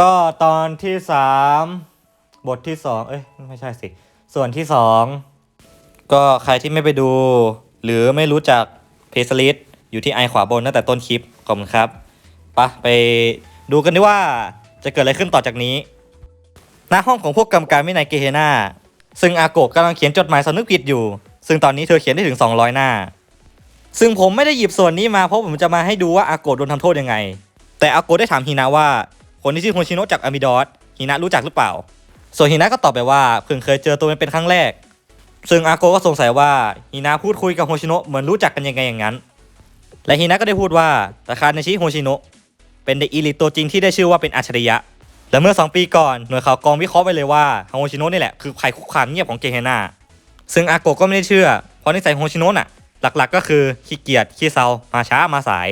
ก็ตอนที่สามบทที่สองเอ้ยไม่ใช่สิ ส่วนที่สองก็ใครที่ไม่ไปดู หรือไม่รู้จักเพจลิสอยู่ที่ไอขวาบนตั้งแต่ต้นคลิปขอบคุณครับไปะไปดูกันดีว่าจะเกิดอะไรขึ้นต่อจากนี้หน้าห้องของพวกกรรมการวินัยเกเฮนาซึ่งอาโกกำลังเขียนจดหมายสำนึกผิดอยู่ ซึ่งตอนนี้เธอเขียนได้ถึง 200 หน้า ซึ่งผมไม่ได้หยิบส่วนนี้มาเพราะผมจะมาให้ดูว่าอาโกโดนทำโทษยังไง แต่อาโกได้ถามฮินะว่า คนที่ชื่อโฮชิโนะจากอามิดอสฮินะรู้จักหรือเปล่า ส่วนฮินะก็ตอบไปว่าเพิ่งเคยเจอตัวเป็นครั้งแรก ซึ่งอาโกก็สงสัยว่าฮินะพูดคุยกับโฮชิโนะเหมือนรู้จักกันยังไงอย่างนั้น และฮินะก็ได้พูดว่าตาคาเนชิโฮชิโนะเป็นเด็กอีลิตตัวจริงที่ได้ชื่อว่าเป็นอัจฉริยะ และเมื่อ 2 ปีก่อนหน่วยข่าวกองวิเคราะห์ไปเลยว่าโฮชิโนะนี่แหละคือภัยคุกคามเงียบของเกเฮนาซึ่งอาโกก็ไม่ได้เชื่อเพราะนิสัยโฮชิโนะน่ะหลักๆ ก็คือขี้เกียจขี้เซามาช้ามาสาย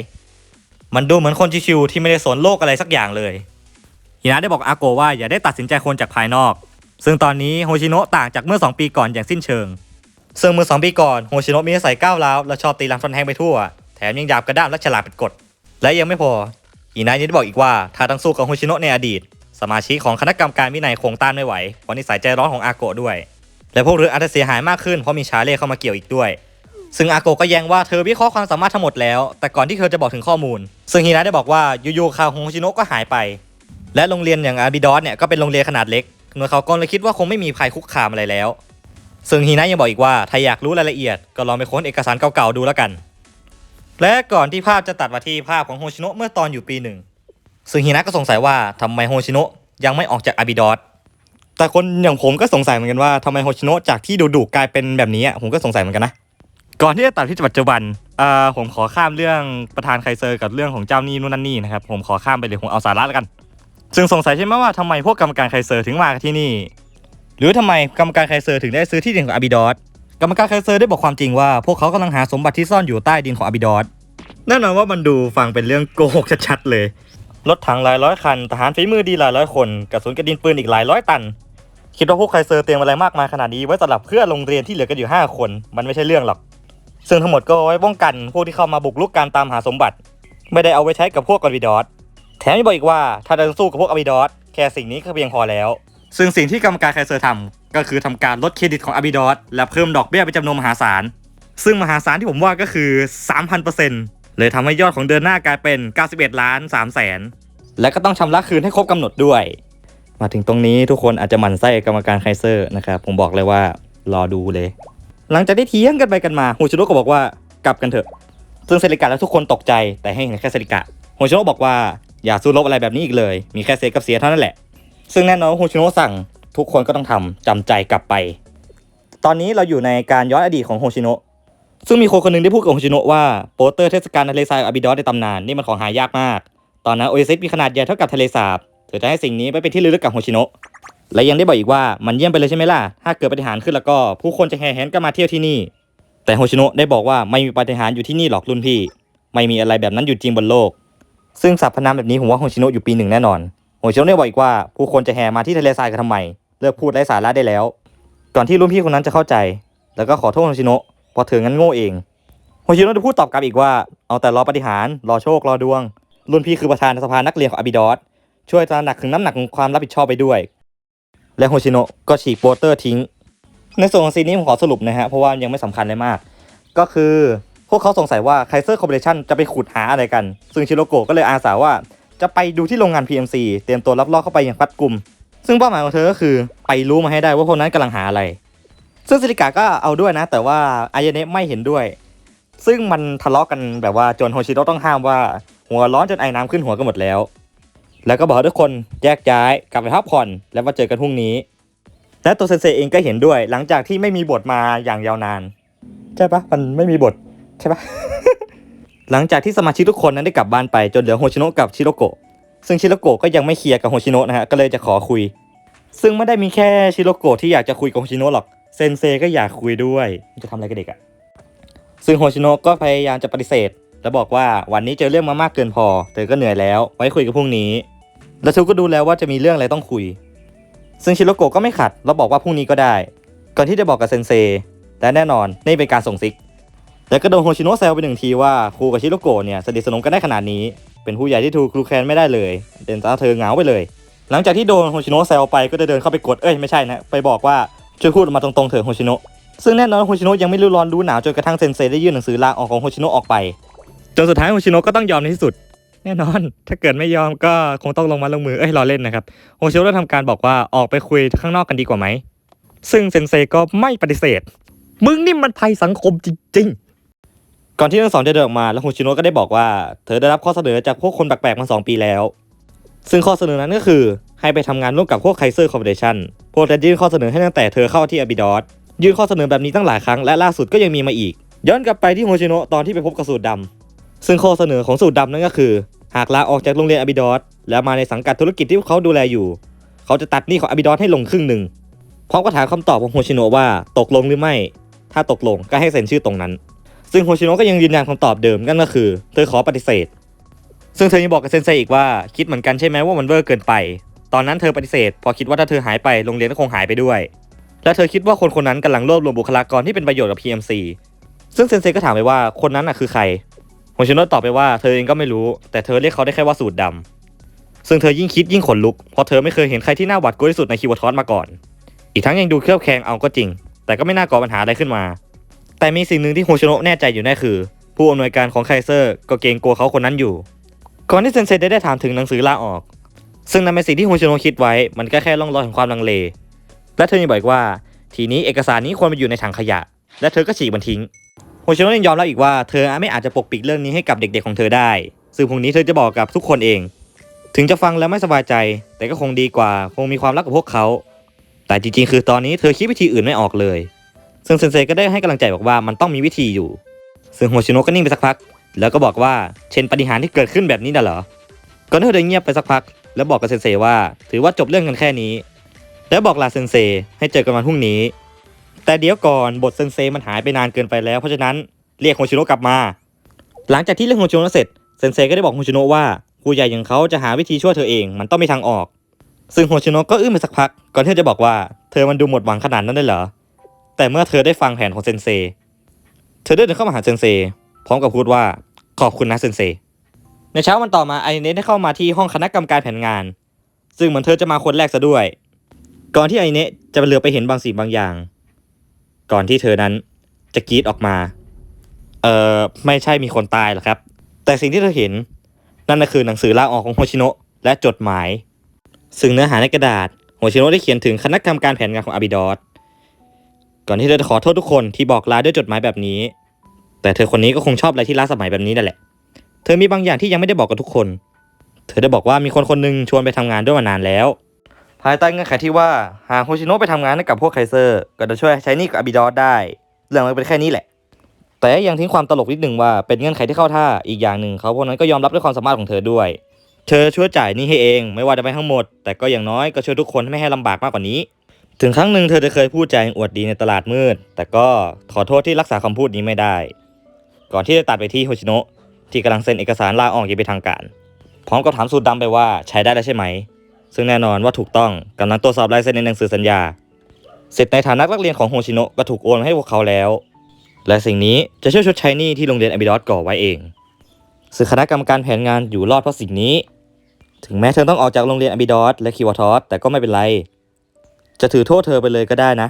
มันดูเหมือนคนชิวๆที่ไม่ได้สนโลกอะไรสักอย่างเลย ฮินะได้บอกอาโกว่าอย่าได้ตัดสินใจคนจากภายนอก ซึ่งตอนนี้โฮชิโนะต่างจากเมื่อ 2 ปีก่อนอย่างสิ้นเชิง ซึ่งเมื่อ 2 ปีก่อนโฮชิโนะมีนิสัยก้าวร้าวและชอบตีลังฟันแทงไปทั่ว แถมยังหยาบกระด้างและฉลาดเป็นกฎ และยังไม่พอฮินะยังได้บอกอีกว่าถ้าต้งสู้กับโฮชิโนะในอดีต สมาชิกของคณะกรรมการวินัยคงต้านไม่ไหวเพราะนิสัยใจร้อนของอาโกะด้วย และพวกเรืออาจจะเสียหายมากขึ้นเพราะมีชาเล่เข้ามาเกี่ยวอีกด้วยซึ่งอาโกก็แย้งว่าเธอวิเคราะห์ความสามารถทั้งหมดแล้ว แต่ก่อนที่เธอจะบอกถึงข้อมูล ซึ่งฮินะได้บอกว่ายูๆคาของโฮชิโนะก็หายไป และโรงเรียนอย่างอาบิดอสเนี่ยก็เป็นโรงเรียนขนาดเล็กหน่วยเขาวกองเลยคิดว่าคงไม่มีภัยคุกคามอะไรแล้ว ซึ่งฮีนะยังบอกอีกว่าถ้าอยากรู้รายละเอียด ก็ลองไปค้นเอกสารเก่าๆดูแล้วกัน และก่อนที่ภาพจะตัดมาที่ภาพของโฮชิโนะเมื่อตอนอยู่ปีหนึ่งซึ่งฮีนะก็สงสัยว่าทำไมโฮชิโนะยังไม่ออกจากอาบิดอสแต่คนอย่างผมก็สงสัยเหมือนกันว่าทำไมโฮชิโนะจากที่ดุๆกลายเป็นแบบนี้ผมก็สงสัยเหมือนกันนะก่อนที่จะตัดที่ปัจจุบันเอ่อผมขอข้ามเรื่องประธานไคเซอร์กับเรื่องของเจ้าหนี้นู่นนั่นนี่นะครับผมขอข้ามไปเลยผมเอาสาระแล้วกัน ซึ่งสงสัยใช่ไหมว่าทำไมพวกกรรมการไคเซอร์ถึงมาที่นี่ หรือทำไมกรรมการไคเซอร์ถึงได้ซื้อที่ดินของอาบิดอสกรรมการไคเซอร์ได้บอกความจริงว่าพวกเขากำลังหาสมบัติที่ซ่อนอยู่ใต้ดินของอาบิดอสแน่นอนว่ามันดูฟังเป็นเรื่องโกหกชัดๆเลยรถถังหลายร้อยคันทหารฝีมือดีหลายร้อยคนกระสุนกระดินปืนอีกหลายร้อยตัน คิดว่าพวกไคเซอร์เตรียมอะไรมากมายขนาดนี้ไว้สำหรับเพื่อโรงเรียนที่เหลือกันอยู่ 5 คน มันไม่ใช่เรื่องหรอก ซึ่งทั้งหมดก็ไว้ป้องกันพวกที่เข้ามาบุกรุกการตามหาสมบัติ ไม่ได้เอาไว้ใช้กับพวกอาบิดอส แถมยังบอกอีกว่าถ้าจะสู้กับพวกอบิดอสแค่สิ่งนี้ก็เพียงพอแล้ว ซึ่งสิ่งที่กรรมการไคเซอร์ทำก็คือทำการลดเครดิตของอบิดอสและเพิ่มดอกเบี้ยเป็นจำนวนมหาศาล ซึ่งมหาศาลที่ผมว่าก็คือ 3,000%เลยทำให้ยอดของเดือนหน้ากลายเป็น 91 ล้าน3แสนและก็ต้องชำระคืนให้ครบกำหนดด้วย มาถึงตรงนี้ทุกคนอาจจะหมั่นไส้กรรมการไคเซอร์นะครับผมบอกเลยว่ารอดูเลย หลังจากที่เถียงกันไปกันมาโฮชิโนะก็บอกว่ากลับกันเถอะ ซึ่งเซริกะและทุกคนตกใจแต่ให้เห็นแค่เซริกะโฮชิโนะบอกว่า อย่าสู้รบอะไรแบบนี้อีกเลย มีแค่เสียกับเสียเท่านั้นแหละ ซึ่งแน่นอนโฮชิโนะสั่งทุกคนก็ต้องทำจำใจกลับไป ตอนนี้เราอยู่ในการย้อนอดีตของโฮชิโนะซึ่งมีคนคนนึงได้พูดกับโฮชิโนะว่าโปสเตอร์เทศกาลทะเลทรายอาบิดอสในตำนานนี่มันของหายากมาก ตอนนั้นโอเอซิสมีขนาดใหญ่เท่ากับทะเลสาบเธอจะให้สิ่งนี้ไปเป็นที่ระลึกกับโฮชิโนะและยังได้บอกอีกว่ามันเยี่ยมไปเลยใช่ไหมล่ะ ถ้าเกิดปฏิหารขึ้นแล้วก็ผู้คนจะแห่แหนกันมาเที่ยวที่นี่ แต่โฮชิโนะได้บอกว่าไม่มีปฏิหารอยู่ที่นี่หรอกรุ่นพี่ ไม่มีอะไรแบบนั้นอยู่จริงบนโลก ซึ่งสรรพนามแบบนี้ผมว่าโฮชิโนะอยู่ปีหนึ่งแน่นอนโฮชิโนะได้บอกอีกว่าผู้คนจะแห่มาที่ทะเลทรายกันทำไมเลิกพูดไร้สาระได้แล้ว ก่อนที่รุ่นพี่คนนั้นจะเข้าใจ แล้วก็ขอโทษโฮชิโนะเพราะเธองั้นโง่เองโฮชิโนะได้พูดตอบกลับอีกว่าเอาแต่รอปฏิหารรอโชครอดวง รุ่นพี่คือประธานสภานักเรียนของอบิดอสช่วยตระหนักถึงน้ำหนักของความรับผิดชอบไปด้วย และโฮชิโนะก็ฉีกโปสเตอร์ทิ้ง ในส่วนของซีนนี้ผมขอสรุปนะฮะเพราะว่ายังไม่สำคัญเลยมาก ก็คือ พวกเขาสงสัยว่าไคเซอร์คอร์ปอเรชันจะไปขุดหาอะไรกัน ซึ่งชิโรโกะก็เลยอาสาว่าจะไปดูที่โรงงาน PMC เตรียมตัวรับลอบเข้าไปอย่างพัดกลุ่ม ซึ่งเป้าหมายของเธอก็คือไปรู้มาให้ได้ว่าพวกนั้นกำลังหาอะไร ซึ่งซิลิกาก็เอาด้วยนะ แต่ว่าอายเนะไม่เห็นด้วย ซึ่งมันทะเลาะกันแบบว่าจนโฮชิโนะต้องห้ามว่าหัวร้อนจนไอ้น้ำขึ้นหัวกันหมดแล้ว แล้วก็บอกทุกคนแยกย้ายกลับไปพักผ่อน แล้วมาเจอกันพรุ่งนี้ และตัวเซนเซเองก็เห็นด้วย หลังจากที่ไม่มีบทมาอย่างยาวนาน ใช่ปะมันไม่มีบท ใช่ปะ หลังจากที่สมาชิกทุกคนนั้นได้กลับบ้านไปจนเหลือโฮชิโนะกับชิโรโกะซึ่งชิโรโกะก็ยังไม่เคลียร์กับโฮชิโนะนะฮะก็เลยจะขอคุย ซึ่งไม่ได้มีแค่ชิโรโกะที่อยากจะคุยกับโฮชิโนะหรอกเซนเซก็อยากคุยด้วยจะทำอะไรกับเด็กอะซึ่งโฮชิโนะก็พยายามจะปฏิเสธ แล้วบอกว่าวันนี้เจอเรื่องมามากเกินพอเธอก็เหนื่อยแล้วไว้คุยกันพรุ่งนี้แล้วทุกก็ดูแล้วว่าจะมีเรื่องอะไรต้องคุย ซึ่งชิโรโกะก็ไม่ขัดแล้วบอกว่าพรุ่งนี้ก็ได้ ก่อนที่จะบอกกับเซนเซและแน่นอนนี่เป็นการส่งซิก แล้วก็โดนโฮชิโนะแซวไปหนึ่งทีว่าครูกับชิโรโกะเนี่ยสนิทสนมกันได้ขนาดนี้ เป็นผู้ใหญ่ที่ถูกครูแคนไม่ได้เลย เดนซาเธอเหงาไปเลย หลังจากที่โดนโฮชิโนะแซวไปก็จะเดินเข้าไปกดเอ้ยไม่ใช่นะไปบอกว่าช่วยพูดออกมาตรงๆเถอะโฮชิโนะซึ่งแน่นอนโฮชิโนะยังไม่รู้ร้อนรู้หนาวจนกระทั่งเซนเซได้ยื่นหนังสือลาออกของโฮชิโนะออกไปจนสุดท้ายโฮชิโนะก็ต้องยอมในที่สุด แน่นอน ถ้าเกิดไม่ยอมก็คงต้องลงมาลงมือเอ้ยรอเล่นนะครับโฮชิโนะได้ทำการบอกว่าออกไปคุยข้างนอกกันดีกว่าไหมซึ่งเซนเซก็ไม่ปฏิเสธมึงนี่มันภัยสังคมจริงๆ ก่อนที่ทั้งสองจะเดินออกมาแล้วโฮชิโนะก็ได้บอกว่า เธอได้รับข้อเสนอจากพวกคนแปลกๆมาสองปีแล้ว ซึ่งข้อเสนอนั้นก็คือให้ไปทำงานร่วมกับพวกไคเซอร์คอร์ปอเรชั่นพวกจะยื่นข้อเสนอให้ตั้งแต่เธอเข้าที่อาบิดอสยื่นข้อเสนอแบบนี้ตั้งหลายครั้งและล่าสุดก็ยังมีมาอีก ย้อนกลับไปที่โฮชิโนะตอนที่ไปพบกับสูตรดำซึ่งข้อเสนอของสูตรดำนั่นก็คือ หากลาออกจากโรงเรียนอาบิดอสแล้วมาในสังกัดธุรกิจที่เขาดูแลอยู่ เขาจะตัดหนี้ของอาบิดอสให้ลงครึ่งหนึ่งพร้อมกับถามคำตอบของโฮชิโนะว่าตกลงหรือไม่ ถ้าตกลงก็ให้เซ็นชื่อตรงนั้น ซึ่งโฮชิโนะก็ยังยืนยันคำตอบเดิมนั่นก็คือ เธอขอปฏิเสธ ซึ่งเธอยังบอกกับเซนเซอีกว่าคิดเหมือนกันใช่ไหมว่ามันเวอร์เกินไป ตอนนั้นเธอปฏิเสธ พอคิดว่าถ้าเธอหายไปโรงเรียนก็คงหายไปด้วย และเธอคิดว่าคนคนนั้นกำลังรวบรวมบุคลากรที่เป็นประโยชน์กับ PMC ซึ่งเซนเซก็ถามไปว่าคนนั้นน่ะคือใครโฮชิโนะตอบไปว่าเธอเองก็ไม่รู้ แต่เธอเรียกเขาได้แค่ว่าสูตรดำซึ่งเธอยิ่งคิดยิ่งขนลุกเพราะเธอไม่เคยเห็นใครที่น่าหวาดกลัวที่สุดในคิวทอสมาก่อน อีกทั้งยังดูเครียดแข็งเอาก็จริง แต่ก็ไม่น่าก่อปัญหาอะไรขึ้นมา แต่มีสิ่งหนึ่งที่โฮชโนะแน่ใจอยู่แน่คือ ผู้อำนวยการของไคเซอร์ก็เกรงกลัวเขาคนนั้นอยู่ ก่อนที่เซนเซได้ได้ถามถึงหนังสือลาออก ซึ่งนั่นเป็นสิ่งที่โฮชโนะคิดไว้ มันก็แค่ร่องรอยของความลังเล และเธอยังบอกว่า ทีนี้เอกสารนี้ควรไปอยู่ในถังขยะ และเธอก็ฉีกมันทิ้งโฮชโนะยังยอมรับอีกว่าเธอไม่อาจจะปกปิดเรื่องนี้ให้กับเด็ก ๆของเธอได้ ซึ่งพรุ่งนี้เธอจะบอกกับทุกคนเอง ถึงจะฟังแล้วไม่สบายใจ แต่ก็คงดีกว่า คงมีความรักกับพวกเขา แต่จริงๆ คือตอนนี้เธอคิดวิธีอื่นไม่ออกเลย ซึ่งเซนเซก็ได้ให้กำลังใจบอกว่ามันต้องมีวิธีอยู่ ซึ่งโฮชิโนะก็นิ่งไปสักพัก แล้วก็บอกว่าเช่นปาฏิหารย์ที่เกิดขึ้นแบบนี้น่ะเหรอก่อนที่เธอจะเงียบไปสักพัก แล้วบอกกับเซนเซว่า ถือว่าจบเรื่องกันแค่นี้ แล้วบอกลาเซนเซให้เจอกันวันพรุ่งนี้ แต่เดี๋ยวก่อนบทเซนเซมันหายไปนานเกินไปแล้วเพราะฉะนั้นเรียกโฮชิโนะกลับมา หลังจากที่เรื่องโฮชิโนะเสร็จเซนเซก็ได้บอกโฮชิโนะว่าผู้ใหญ่อย่างเขาจะหาวิธีช่วยเธอเองมันต้องมีทางออก ซึ่งโฮชิโนะก็อึ้งไปสักพักก่อนที่จะบอกว่าเธอมันดูหมดหวังขนาดนั้นได้เหรอ แต่เมื่อเธอได้ฟังแผนของเซนเซ เธอได้เดินเข้ามาหาเซนเซ พร้อมกับพูดว่าขอบคุณนะเซนเซ ในเช้าวันต่อมาไอเนสได้เข้ามาที่ห้องคณะกรรมการแผนงาน ซึ่งเหมือนเธอจะมาคนแรกซะด้วย ก่อนที่ไอเนะจะเหลือไปเห็นบางสิ่งบางอย่าง ก่อนที่เธอนั้นจะกรีดออกมา เอ่อไม่ใช่มีคนตายหรอกครับ แต่สิ่งที่เธอเห็นนั่นก็คือหนังสือลาออกของโฮชิโนะและจดหมาย ซึ่งเนื้อหาในกระดาษโฮชิโนะได้เขียนถึงคณะกรรมการแผนงานของอาบิดอส ก่อนที่เธอจะขอโทษทุกคนที่บอกลาด้วยจดหมายแบบนี้ แต่เธอคนนี้ก็คงชอบอะไรที่ล้าสมัยแบบนี้นั่นแหละ เธอมีบางอย่างที่ยังไม่ได้บอกกับทุกคน เธอได้บอกว่ามีคนคนหนึ่งชวนไปทำงานด้วยมานานแล้ว ภายใต้เงื่อนไขที่ว่าหากโฮชิโนะไปทำงานให้กับพวกไคเซอร์ ก็จะช่วยใช้นี้กับอาบิดอสได้ เรื่องมันเป็นแค่นี้แหละ แต่ยังทิ้งความตลกนิดหนึ่งว่าเป็นเงื่อนไขที่เข้าท่า อีกอย่างหนึ่งเขาพวกนั้นก็ยอมรับด้วยความสามารถของเธอด้วย เธอช่วยจ่ายนี้ให้เอง ไม่ว่าจะไปทั้งหมด แต่ก็อย่างน้อยก็ช่วยทุกคนไม่ให้ลำบากมากกว่านี้ ถึงครั้งหนึ่งเธอจะเคยพูดใจอวดดีในตลาดมืด แต่ก็ขอโทษที่รักษาคำพูดนี้ไม่ได้ ก่อนที่จะตัดไปที่โฮชิโนะที่กำลังเซ็นเอกสารลาออกอย่างเป็นทางการ พร้อมกับถามสูตรดำไปว่าใช้ได้แล้วใช่ไหม ซึ่งแน่นอนว่าถูกต้องกำลังตรวจสอบลายเซ็นในหนังสือสัญญา เสร็จในฐานะนักเรียนของโฮชิโนะก็ถูกโอนให้พวกเขาแล้ว และสิ่งนี้จะช่วยชดใช้หนี้ที่โรงเรียนอบิดอสก่อไว้เองซึ่งคณะกรรมการแผนงานอยู่รอดเพราะสิ่งนี้ ถึงแม้เธอต้องออกจากโรงเรียนอบิดอสและคิวทอสแต่ก็ไม่เป็นไร จะถือโทษเธอไปเลยก็ได้นะ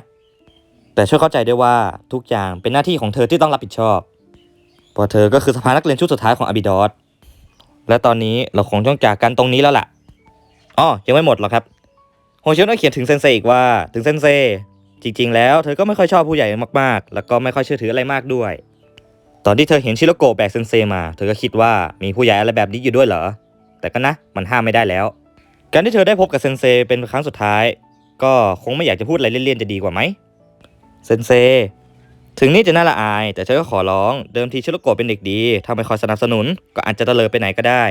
แต่ช่วยเข้าใจด้วยว่าทุกอย่างเป็นหน้าที่ของเธอที่ต้องรับผิดชอบเพราะเธอก็คือสภานักเรียนชุดสุดท้ายของอบิดอสและตอนนี้เราคงต้องจากกันตรงนี้แล้วล่ะอ๋อยังไม่หมดหรอกครับโฮเชิโนะเขียนถึงเซนเซอีกว่าถึงเซนเซจริงๆ แล้วเธอก็ไม่ค่อยชอบผู้ใหญ่มากๆ แล้วก็ไม่ค่อยเชื่อถืออะไรมากด้วย ตอนที่เธอเห็นชิโรโกะแบกเซนเซมา เธอก็คิดว่ามีผู้ใหญ่อะไรแบบนี้อยู่ด้วยเหรอ แต่ก็นะ มันห้ามไม่ได้แล้ว การที่เธอได้พบกับเซนเซเป็นครั้งสุดท้าย ก็คงไม่อยากจะพูดอะไรเลี่ยนๆจะดีกว่าไหมเซนเซ ถึงนี่จะน่าละอาย แต่เธอก็ขอร้องเดิมทีชิโรโกะเป็นเด็กดีถ้าไม่คอยสนับสนุน ก็อาจจะตะเลิดไปไหนก็ได้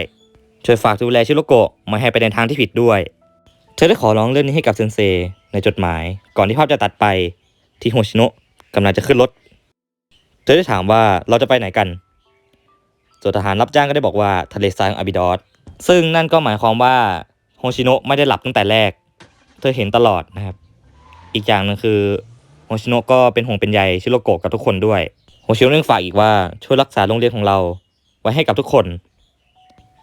ช่วยฝากดูแลชิโรโกะไม่ให้ไปในทางที่ผิดด้วย เธอได้ขอร้องเรื่องนี้ให้กับเซนเซ ในจดหมาย ก่อนที่ภาพจะตัดไป ที่โฮชิโนะกำลังจะขึ้นรถ เธอได้ถามว่าเราจะไปไหนกันส่วนทหารรับจ้างก็ได้บอกว่าทะเลทรายของอาบิดอสซึ่งนั่นก็หมายความว่าโฮชิโนะไม่ได้หลับตั้งแต่แรก เธอเห็นตลอดนะครับ อีกอย่างหนึงคือโฮชิโนะก็เป็นห่วงเป็นใยชิโรโกะกับทุกคนด้วยโฮชิโนะยังฝากอีกว่าช่วยรักษาโรงเรียนของเราไว้ให้กับทุกคน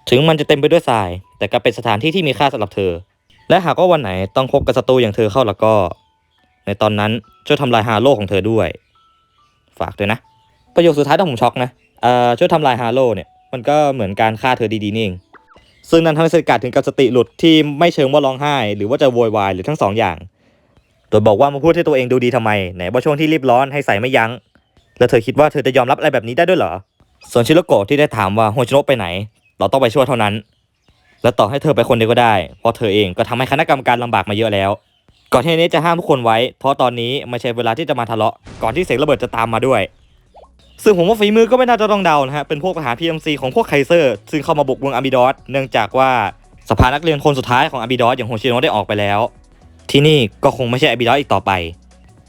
ถึงมันจะเต็มไปด้วยทราย แต่ก็เป็นสถานที่ที่มีค่าสำหรับเธอ และหากว่าวันไหนต้องพบกับศัตรูอย่างเธอเข้าแล้วก็ ในตอนนั้นช่วยทำลายฮาโลของเธอด้วย ฝากด้วยนะ ประโยคสุดท้ายที่ผมช็อกนะเอ่อช่วยทำลายฮาโลเนี่ยมันก็เหมือนการฆ่าเธอดีๆนี่เอง ซึ่งนั้นทำให้เซกาถึงกับสติหลุดที่ไม่เชิงว่าร้องไห้ หรือว่าจะโวยวายหรือทั้งสองอย่างโดยบอกว่ามาพูดให้ตัวเองดูดีทำไมไหนว่าช่วงที่รีบร้อนให้ใส่ไม่ยัง้ง แล้วเธอคิดว่าเธอจะยอมรับอะไรแบบนี้ได้ด้วยเหรอส่วนชิโรโกะที่ได้ถามว่าโฮชิโนะไปไหน เราต้องไปช่วยเท่านั้น และต่อให้เธอไปคนเดียวก็ได้ เพราะเธอเองก็ทำให้คณะกรรมการลำบากมาเยอะแล้ว ก่อนที่นี้จะห้ามทุกคนไว้ เพราะตอนนี้ไม่ใช่เวลาที่จะมาทะเลาะก่อนที่เสียงระเบิดจะตามมาด้วย ซึ่งผมว่าฝีมือก็ไม่น่าจะต้องเดานะฮะ เป็นพวกทหาร PMC ของพวกไคเซอร์ ซึ่งเข้ามาบุกเมืองอาบิดอส เนื่องจากว่าสภานักเรียนคนสุดท้ายของอาบิดอสอย่างโฮชิโนะได้ออกไปแล้ว ที่นี่ก็คงไม่ใช่อาบิดอสอีกต่อไป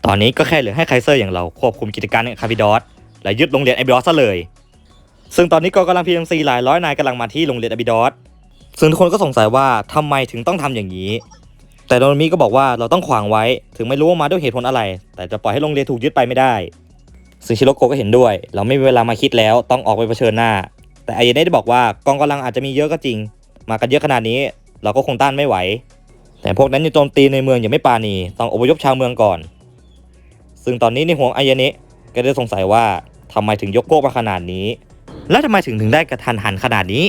ตอนนี้ก็แค่เหลือให้ไคเซอร์อย่างเราควบคุมกิจการในอาบิดอสและยึดโรงเรียนอาบิดอสซะเลย ซึ่งตอนนี้กองกำลัง PMC หลายร้อยนายกำลังมาที่โรงเรียนอาบิดอส ซึ่งทุกคนก็สงสัยว่าทำไมถึงต้องทำอย่างนี้ แต่โดนมิก็บอกว่าเราต้องขวางไว้ ถึงไม่รู้ว่ามาด้วยเหตุผลอะไร แต่จะปล่อยให้โรงเรียนถูกยึดไปไม่ได้ ซึ่งชิโรโกก็เห็นด้วย เราไม่มีเวลามาคิดแล้วต้องออกไปเผชิญหน้า แต่อายเนะได้บอกว่ากองกำลังอาจจะมีเยอะก็จริง มากันเยอะขนาดนี้ เราก็คงต้านไม่ไหว แต่พวกนั้นยังโจมตีในเมืองอย่างไม่ปราณีต้องอพยพชาวเมืองก่อน ซึ่งตอนนี้ในหัวอายเนะก็ได้สงสัยว่าทำไมถึงยกโก้มาขนาดนี้ และทำไมถึงถึงได้กระทันหันขนาดนี้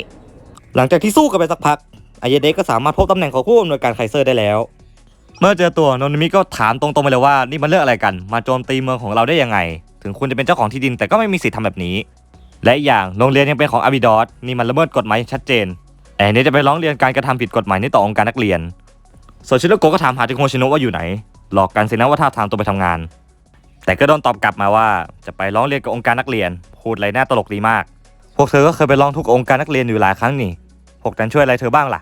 หลังจากที่สู้กันไปสักพักอายเดะก็สามารถพบตำแหน่งของผู้อำนวยการไคเซอร์ได้แล้วเมื่อเจอตัวโนนมิก็ถามตรงๆไปเลยว่านี่มันเรื่องอะไรกัน มาโจมตีเมืองของเราได้ยังไง ถึงคุณจะเป็นเจ้าของที่ดินแต่ก็ไม่มีสิทธิ์ทำแบบนี้ และอีกอย่างโรงเรียนยังเป็นของอาบิดอสนี่มันละเมิดกฎหมายชัดเจนแอนนี้จะไปร้องเรียนการกระทำผิดกฎหมายนี้ต่อองค์การนักเรียนส่วนชิโรโกะก็ถามหาถึงโฮชิโนะว่าอยู่ไหน หลอกกันสินะว่าท่าทางตัวไปทำงาน แต่ก็โดนตอบกลับมาว่าจะไปร้องเรียนกับองค์การนักเรียน พูดไรน่าตลกดีมาก พวกเธอก็เคยไปร้องทุกองค์การนักเรียนอยู่หลายครั้งนี่ พวกนั้นช่วยอะไรเธอบ้างล่ะ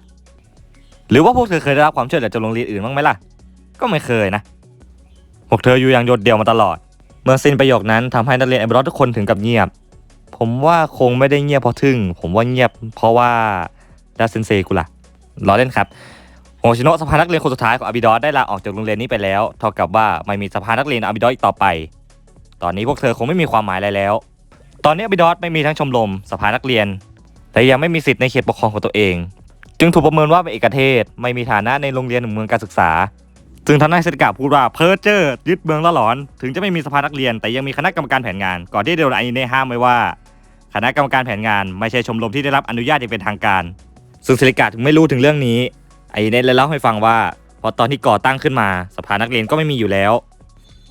หรือว่าพวกเธอเคยได้รับความช่วยเหลือจากโรงเรียนอื่นบ้างไหมล่ะ ก็ไม่เคยนะ พวกเธออยู่อย่างโดดเดี่ยวมาตลอด เมื่อสิ้นประโยคนั้นทำให้นักเรียนเอเบรอทุกคนถึงกับเงียบ ผมว่าคงไม่ได้เงียบเพราะทึ่ง ผมว่าเงียบเพราะว่าดาเซนเซกูล่ะล้อเล่นครับโฮชิโนะสภานักเรียนคนสุดท้ายของอาบิดอสได้ลาออกจากโรงเรียนนี้ไปแล้วเท่ากับว่าไม่มีสภานักเรียนอาบิดอสอีกต่อไป ตอนนี้พวกเธอคงไม่มีความหมายอะไรแล้ว ตอนนี้อาบิดอสไม่มีทั้งชมรมสภานักเรียน แต่ยังไม่มีสิทธิ์ในเขตปกครองของตัวเอง จึงถูกประเมินว่าเป็นเอกเทศ ไม่มีฐานะในโรงเรียนหรือเมืองการศึกษา ซึ่งทางนายเซตกาพูดว่าเพอร์เจอร์ยึดเมืองละหลอน ถึงจะไม่มีสภานักเรียน แต่ยังมีคณะกรรมการแผนงาน ก่อนที่เดลไอเน่ห้ามไว้ว่า คณะกรรมการแผนงานไม่ใช่ชมรมที่ได้รับอนุญาตอย่างเป็นทางการ ซึ่งเซริกาถึงไม่รู้ถึงเรื่องนี้ไอเน่เลยเล่าให้ฟังว่าพอตอนที่ก่อตั้งขึ้นมาสภานักเรียนก็ไม่มีอยู่แล้ว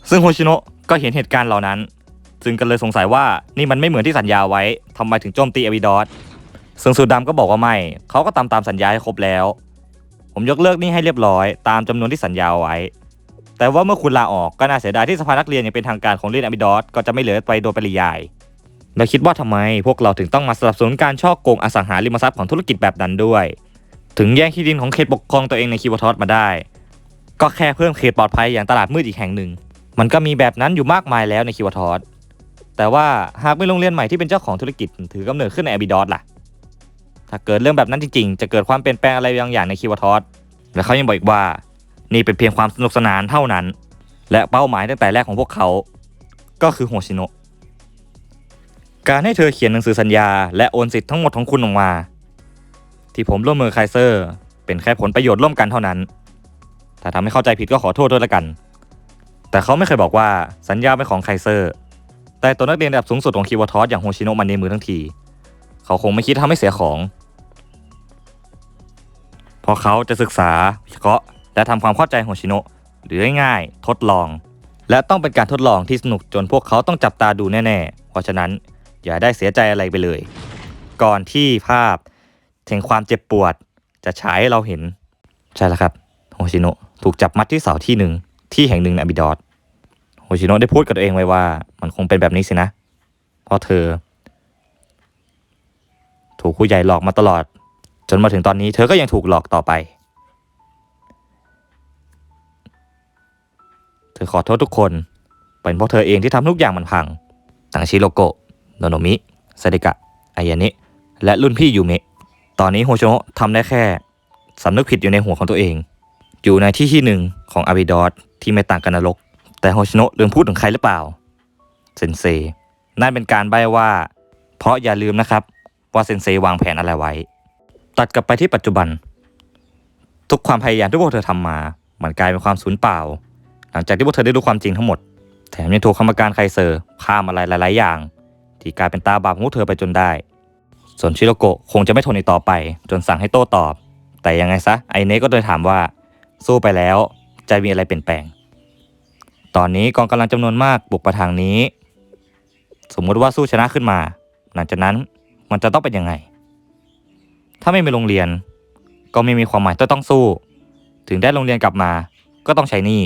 ซึ่งโฮชิโนะก็เห็นเหตุการณ์เหล่านั้น ซึ่งก็เลยสงสัยว่านี่มันไม่เหมือนที่สัญญาไว้ทำไมถึงโจมตีอวิดอสซึ่งสูดดำก็บอกว่าไม่เขาก็ตามตามสัญญาให้ครบแล้ว ผมยกเลิกหนี่ให้เรียบร้อย ตามจำนวนที่สัญญาไว้ แต่ว่าเมื่อคุณลาออกก็น่าเสียดายที่สภานักเรียนย่างเป็นทางการของเรียนอบิดอสก็จะไม่เหลือไปโดยปริยายแล้วคิดว่าทำไมพวกเราถึงต้องมาสนับสนุนการช่อโกงอสังหาริมทรัพย์ของธุรกิจแบบนั้นด้วย ถึงแย่งที่ดินของเขตปกครองตัวเองในคิวบทอสมาได้ ก็แค่เพิ่มเขตปลอดภัยอย่างตลาดมืดอีกแห่งหนึ่ง มันก็มีแบบนั้นอยู่มากมายแล้วในคิวบทอสแต่ว่าหากไมีโรงเรียนใหม่ที่เป็นเจ้าของธุรกิจถือกำเนิดขึ้นในอบิดอสล่ะ ถ้าเกิดเรื่องแบบนั้นจริงๆ จะเกิดความเปลี่ยนแปลงอะไรบางอย่างในคิวบทอสและเขายังบอกอีกว่า นี่เป็นเพียงความสนุกสนานเท่านั้น และเป้าหมายตั้งแต่แรกของพวกเขา ก็คือโฮชิโนะการให้เธอเขียนหนังสือสัญญา และโอนสิทธิ์ทั้งหมดของคุณออกมา ที่ผมร่วมมือไคเซอร์ เป็นแค่ผลประโยชน์ร่วมกันเท่านั้น ถ้าทำให้เข้าใจผิดก็ขอโทษด้วยละกัน แต่เขาไม่เคยบอกว่าสัญญาเป็นของไคเซอร์ แต่ตัวนักเรียนระดับสูงสุดของคิวบทอสอย่างโฮชิโนะมันในมือทั้งที เขาคงไม่คิดทำให้เสียของ เพราะเขาจะศึกษาวิเคราะห์และทำความเข้าใจโฮชิโนะหรือง่ายๆทดลอง และต้องเป็นการทดลองที่สนุกจนพวกเขาต้องจับตาดูแน่ๆ เพราะฉะนั้นอย่าได้เสียใจอะไรไปเลย ก่อนที่ภาพแห่งความเจ็บปวดจะฉายให้เราเห็น ใช่แล้วครับโฮชิโนะถูกจับมัดที่เสาที่หนึ่งที่แห่งหนึ่งในอบิดอสโฮชิโนะได้พูดกับตัวเองไว้ว่า มันคงเป็นแบบนี้สินะ เพราะเธอ ถูกผู้ใหญ่หลอกมาตลอด จนมาถึงตอนนี้เธอก็ยังถูกหลอกต่อไป เธอขอโทษทุกคน เป็นเพราะเธอเองที่ทำทุกอย่างมันพังทั้งชิโรโกะโนโนมิซาเดกะอายานิและรุ่นพี่ยูเมะ ตอนนี้โฮโชโนะทำได้แค่สำนึกผิดอยู่ในหัวของตัวเอง อยู่ในที่ที่หนึ่งของอาบิดอสที่ไม่ต่างกันนรก แต่โฮโชโนะลืมพูดถึงใครหรือเปล่า เซนเซ นั่นเป็นการใบ้ว่า เพราะอย่าลืมนะครับว่าเซนเซวางแผนอะไรไว้ ตัดกลับไปที่ปัจจุบัน ทุกความพยายามที่พวกเธอทำมา มันกลายเป็นความสูญเปล่า หลังจากที่พวกเธอได้รู้ความจริงทั้งหมด แถมยังถูกกรรมการไคเซอร์ข้ามอะไรหลายๆอย่าง ที่กลายเป็นตาบาปของพวกเธอไปจนได้ ส่วนชิโรโกะคงจะไม่ทนอีกต่อไป จนสั่งให้โต้ตอบ แต่ยังไงซะไอเนะก็เลยถามว่า สู้ไปแล้วจะมีอะไรเปลี่ยนแปลง ตอนนี้กองกำลังจำนวนมากบุกมาทางนี้ สมมติว่าสู้ชนะขึ้นมา หลังจากนั้นมันจะต้องเป็นยังไง ถ้าไม่มีโรงเรียน ก็ไม่มีความหมายต้องต้องสู้ ถึงได้โรงเรียนกลับมา ก็ต้องใช้หนี้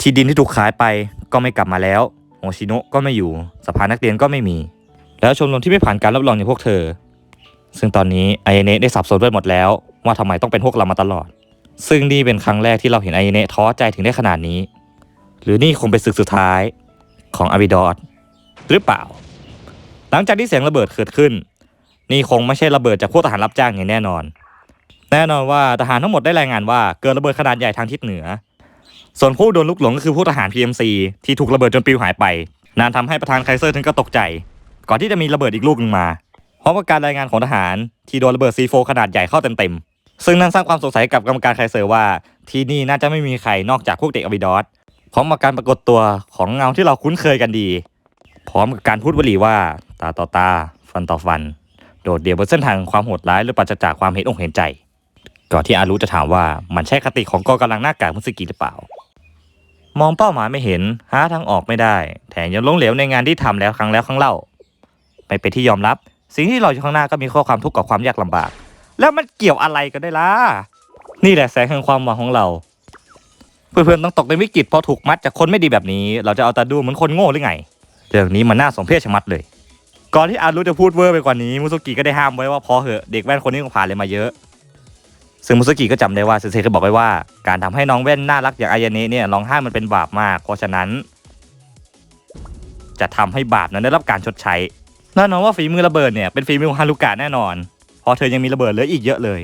ที่ดินที่ถูกขายไปก็ไม่กลับมาแล้วโฮชิโนะก็ไม่อยู่สภานักเรียนก็ไม่มี แล้วชมรมที่ไม่ผ่านการรับรองอย่างพวกเธอ ซึ่งตอนนี้ไอเนะได้สับสนไปหมดแล้ว ว่าทำไมต้องเป็นพวกเรามาตลอด ซึ่งนี่เป็นครั้งแรกที่เราเห็นไอเนะท้อใจถึงได้ขนาดนี้ หรือนี่คงเป็นศึกสุดท้ายของอาบิดอสหรือเปล่า หลังจากที่เสียงระเบิดเกิดขึ้น นี่คงไม่ใช่ระเบิดจากพวกทหารรับจ้างอย่างแน่นอน แน่นอนว่าทหารทั้งหมดได้รายงานว่าเกิดระเบิดขนาดใหญ่ทางทิศเหนือ ส่วนผู้โดนลุกหลงก็คือผู้ทหาร PMC ที่ถูกระเบิดจนปลิวหายไปนานทำให้ประธานไคเซอร์ถึงก็ตกใจ ก่อนที่จะมีระเบิดอีกลูกหนึ่งมาพร้อมกับการรายงานของทหารที่โดนระเบิด C4 ขนาดใหญ่เข้าเต็มๆ ซึ่งนั่นสร้างความสงสัยกับกรรมการไคเซอร์ว่า ที่นี่น่าจะไม่มีใครนอกจากพวกเด็กอวิดอสพร้อมกับการปรากฏตัวของเงาที่เราคุ้นเคยกันดี พร้อมกับการพูดวลีว่า ตาต่อตาฟันต่อฟัน โดดเดี่ยวบนเส้นทางความโหดร้ายหรือปราศจากความเห็นอกเห็นใจ ก่อนที่อารุจะถามว่ามันใช่คติของกองกำลังหน้ากากมุสกิหรือเปล่า มองเป้าหมายไม่เห็นหาทางออกไม่ได้ แถมยังล้มเหลวในงานที่ทำแล้วครั้งแล้วครั้งเล่า ไม่เป็นที่ยอมรับ สิ่งที่รออยู่ข้างหน้าก็มีข้อความทุกข์กับความยากลำบาก แล้วมันเกี่ยวอะไรกันได้ล่ะนี่แหละแสงแห่งความหวังของเราเพื่อนๆต้องตกในวิกฤตเพราะถูกมัดจากคนไม่ดีแบบนี้ เราจะเอาตาดูเหมือนคนโง่หรือไง เรื่องนี้มันน่าสมเพชชะมัดเลย ก่อนที่อารุจะพูดเวอร์ไปกว่านี้มุสุกิก็ได้ห้ามไว้ว่าพอเหอะเด็กแว่นคนนี้คงผ่านเลยมาเยอะ ซึ่งมุสุกิก็จำได้ว่าเซเซเคยบอกไว้ว่าการทำให้น้องแว่นน่ารักอย่างอายาเนะเนี่ยร้องไห้มันเป็นบาปมาก เพราะฉะนั้น จะทำให้บาปนั้นได้รับการชดใช้แน่นอนว่าฝีมือระเบิดเนี่ยเป็นฝีมือของฮารุกะแน่นอนเพราะเธอยังมีระเบิดเหลืออีกเยอะเลย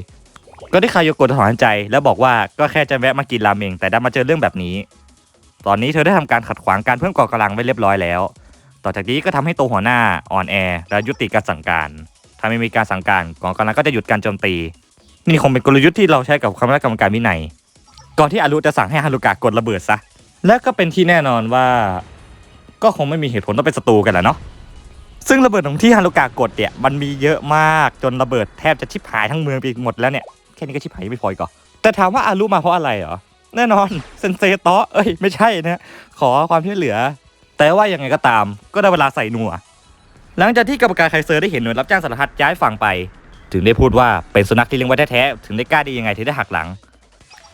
ก็ได้คายโยโกะถอนใจ แล้วบอกว่าก็แค่จะแวะมากินราเมงแต่ไดันมาเจอเรื่องแบบนี้ ตอนนี้เธอได้ทำการขัดขวางการเพิ่มกองกำลังไว้เรียบร้อยแล้ว ต่อจากนี้ก็ทำให้ตัวหัวหน้าอ่อนแอและยุติการสั่งการ ถ้าไม่มีการสั่งการกองกำลังก็จะหยุดการโจมตี นี่คงเป็นกลยุทธ์ที่เราใช้กับคณะกรรมการวินัย ก่อนที่อารุจะสั่งให้ฮารุกะกดระเบิดซะ และก็เป็นที่แน่นอนว่า ก็คงไม่มีเหตุผลต้องเป็นศัตรูกันแหละเนาะ ซึ่งระเบิดของที่ฮารุกะกดเนี่ยมันมีเยอะมากจนระเบิดแทบจะชิบหายทั้งเมืองไปหมดแล้วเนี่ย แค่นี้ก็ชิบหายไม่พออีกเหรอแต่ถามว่าอารุมาเพราะอะไรเหรอ แน่นอนเซนเซโตะเอ้ยไม่ใช่นะ ขอความช่วยเหลือ แต่ว่ายังไงก็ตาม ก็ได้เวลาใส่หนัวหลังจากที่กรรมการไคเซอร์ได้เห็นหน่วยรับจ้างสารพัดย้ายฝั่งไป ถึงได้พูดว่าเป็นสุนัขที่เลี้ยงไว้แท้ๆถึงได้กล้าดียังไงถึงได้หักหลัง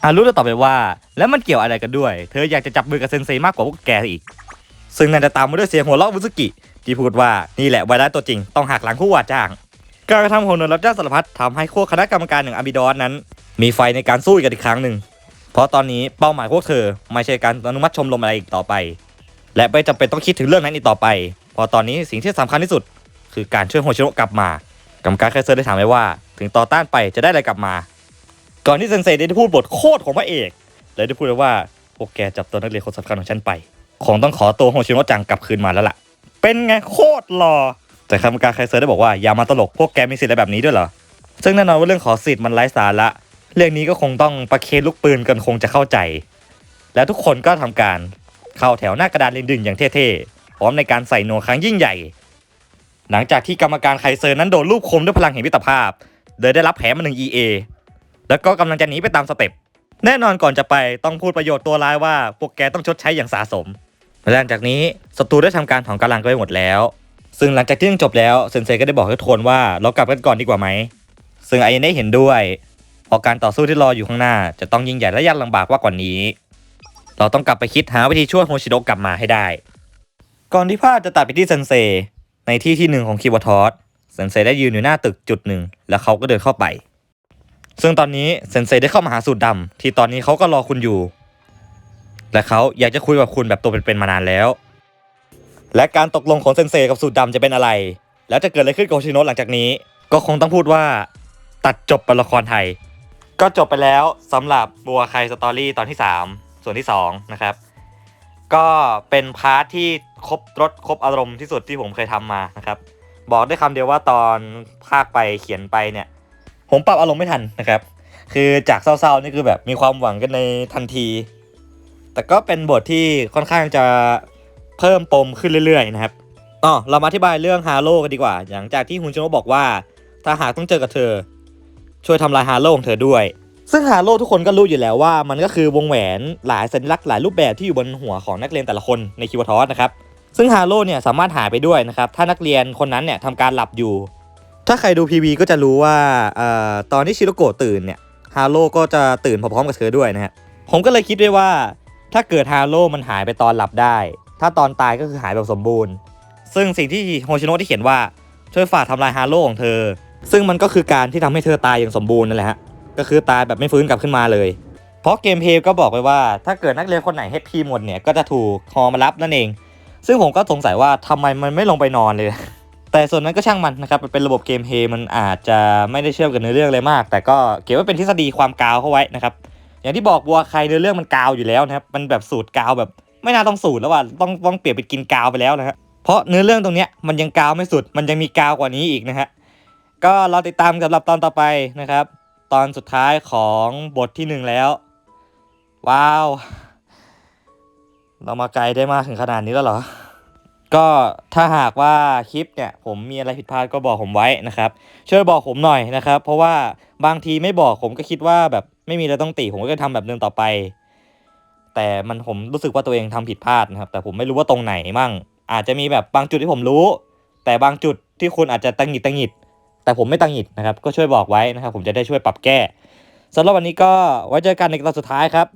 อารุจะตอบไปว่า แล้วมันเกี่ยวอะไรกันด้วย เธออยากจะจับมือกับเซนเซมากกว่าพวกแกอีก ซึ่งนั่นจะตามมาด้วยเสียงหัวเราะมุสกิ ที่พูดว่านี่แหละไวรัสตัวจริงต้องหักหลังผู้ว่าจ้าง การกระทำของหน่วยรับจ้างสารพัดทำให้พวกคณะกรรมการอย่งอาบิดอนนั้น มีไฟในการสู้กันอีกครั้งหนึ่งเพราะตอนนี้เป้าหมายพวกเธอไม่ใช่การอนุมัติชมรมอะไรอีกต่อไป และไม่จำเป็นต้องคิดถึงเรื่องนั้นอีกต่อไปเพราะตอนนี้สิ่งที่สำคัญที่สุด คือการช่วยโฮชิโนะกลับมากรรมการไคเซอร์ได้ถามไว้ว่า ถึงต่อต้านไปจะได้อะไรกลับมา ก่อนที่เซนเซได้พูดบทโคตรของพระเอกเลยได้พูดว้ว่าพวกแกจับตัวนักเรียนคนสำคัญของฉันไปคงต้องขอตัวโฮชิโนะจังกลับคืนมาแล้วล่ะ เป็นไงโคตรหล่อแต่กรรมการไคเซอร์ได้บอกว่าอย่ามาตลกพวกแกมีสิทธิ์อะไรแบบนี้ด้วยเหรอ ซึ่งแน่นอนว่าเรื่องขอสิทธิ์มันไร้สาระ เรื่องนี้ก็คงต้องประเคนลูกปืนกันคงจะเข้าใจ แล้วทุกคนก็ทำการ เข้าแถวหน้ากระดานเรียงดึงอย่างเท่ๆ พร้อมในการใส่โนครั้งยิ่งใหญ่ หลังจากที่กรรมการไคเซอร์นั้นโดนลูกคมด้วยพลังแห่งมิตรภาพโดยได้รับแผลมาหนึ่ง EA แล้วก็กำลังจะหนีไปตามสเต็ปแน่นอนก่อนจะไปต้องพูดประโยชน์ตัวร้ายว่าพวกแกต้องชดใช้อย่างสาสมและหลังจากนี้ศัตรูได้ทำการถอนกำลังไปหมดแล้ว ซึ่งหลังจากที่เรื่องจบแล้วเซนเซก็ได้บอกให้ทุกคนว่าเรากลับกันก่อนดีกว่าไหม ซึ่งไอเน่เห็นด้วยเพราะการต่อสู้ที่รออยู่ข้างหน้าจะต้องยิ่งใหญ่และยากลำบากมากกว่านี้ เราต้องกลับไปคิดหาวิธีช่วยโฮชิโดะกลับมาให้ได้ ก่อนที่ภาพจะตัดไปที่เซนเซ ในที่ที่หนึ่งของคิวทอสเซนเซได้ยืนอยู่หน้าตึกจุดหนึ่ง แล้วเขาก็เดินเข้าไป ซึ่งตอนนี้เซนเซได้เข้ามาหาสูตรดำที่ตอนนี้เขาก็รอคุณอยู่ และเขาอยากจะคุยกับคุณแบบตัวเป็นๆมานานแล้ว และการตกลงของเซนเซกับสูตรดำจะเป็นอะไร แล้วจะเกิดอะไรขึ้นกับโฮชิโนะหลังจากนี้ ก็คงต้องพูดว่า ตัดจบเป็นละครไทย ก็จบไปแล้วสำหรับบัวใครสตอรี่ตอนที่ 3 ส่วนที่2นะครับก็เป็นพาร์ทที่ครบรถครบอารมณ์ที่สุดที่ผมเคยทำมานะครับบอกได้คำเดียวว่าตอนภาคไปเขียนไปเนี่ย ผมปรับอารมณ์ไม่ทันนะครับ คือจากเศร้าๆนี่คือแบบมีความหวังกันในทันที แต่ก็เป็นบทที่ค่อนข้างจะเพิ่มปมขึ้นเรื่อยๆนะครับอ๋อเรามาอธิบายเรื่องฮาโลกันดีกว่า หลังจากที่ฮุนชโนบอกว่าถ้าหากต้องเจอกับเธอ ช่วยทำลายฮาโลของเธอด้วย ซึ่งฮาโลทุกคนก็รู้อยู่แล้วว่ามันก็คือวงแหวนหลายสัญลักษณ์หลายรูปแบบที่อยู่บนหัวของนักเรียนแต่ละคนในคิวทอสนะครับซึ่งฮาโลเนี่ยสามารถหายไปด้วยนะครับถ้านักเรียนคนนั้นเนี่ยทำการหลับอยู่ ถ้าใครดูพีวีก็จะรู้ว่าเอ่อตอนที่ชิโรโกะตื่นเนี่ยฮาโลก็จะตื่นพร้อมๆกับเธอด้วยนะฮะผมก็เลยคิดด้วยว่า ถ้าเกิดฮาโลมันหายไปตอนหลับได้ ถ้าตอนตายก็คือหายแบบสมบูรณ์ ซึ่งสิ่งที่โฮชิโนะที่เขียนว่าช่วยฝากทำลายฮาโลของเธอ ซึ่งมันก็คือการที่ทำให้เธอตายอย่างสมบูรณ์นั่นแหละฮะ ก็คือตายแบบไม่ฟื้นกลับขึ้นมาเลย เพราะเกมเพลย์ก็บอกไว้ว่าถ้าเกิดนักเรียนคนไหน HP หมดเนี่ยก็จะถูกฮอมารับนั่นเอง ซึ่งผมก็สงสัยว่าทำไมมันไม่ลงไปนอนเลย แต่ส่วนนั้นก็ช่างมันนะครับเป็นระบบเกมเพลย์มันอาจจะไม่ได้เชื่อมกับเนื้อเรื่องเลยมาก แต่ก็เก็บไว้เป็นทฤษฎีความกาวเข้าไว้นะครับอย่างที่บอกบัวใครเนื้อเรื่องมันกาวอยู่แล้วนะครับมันแบบสูตรกาวแบบไม่น่าต้องสูตรแล้วว่าต้องต้องเปลี่ยนไปกินกาวไปแล้วนะฮะเพราะเนื้อเรื่องตรงเนี้ยมันยังกาวไม่สุด มันยังมีกาวกว่านี้อีกนะฮะก็รอติดตามสำหรับตอนต่อไปนะครับ ตอนสุดท้ายของบทที่หนึ่งแล้ว ว้าว เรามาไกลได้มากถึงขนาดนี้แล้วเหรอ ก็ถ้าหากว่าคลิปเนี่ย ผมมีอะไรผิดพลาดก็บอกผมไว้นะครับ ช่วยบอกผมหน่อยนะครับ เพราะว่าบางทีไม่บอกผมก็คิดว่าแบบไม่มีอะไรต้องติผมก็จะทำแบบเดิมต่อไป แต่มันผมรู้สึกว่าตัวเองทำผิดพลาดนะครับ แต่ผมไม่รู้ว่าตรงไหนมั่งอาจจะมีแบบบางจุดที่ผมรู้ แต่บางจุดที่คุณอาจจะตังหิดตังหิด แต่ผมไม่ตังหิดนะครับ ก็ช่วยบอกไว้นะครับ ผมจะได้ช่วยปรับแก้สำหรับวันนี้ก็ไว้เจอกันในตอนสุดท้ายครับ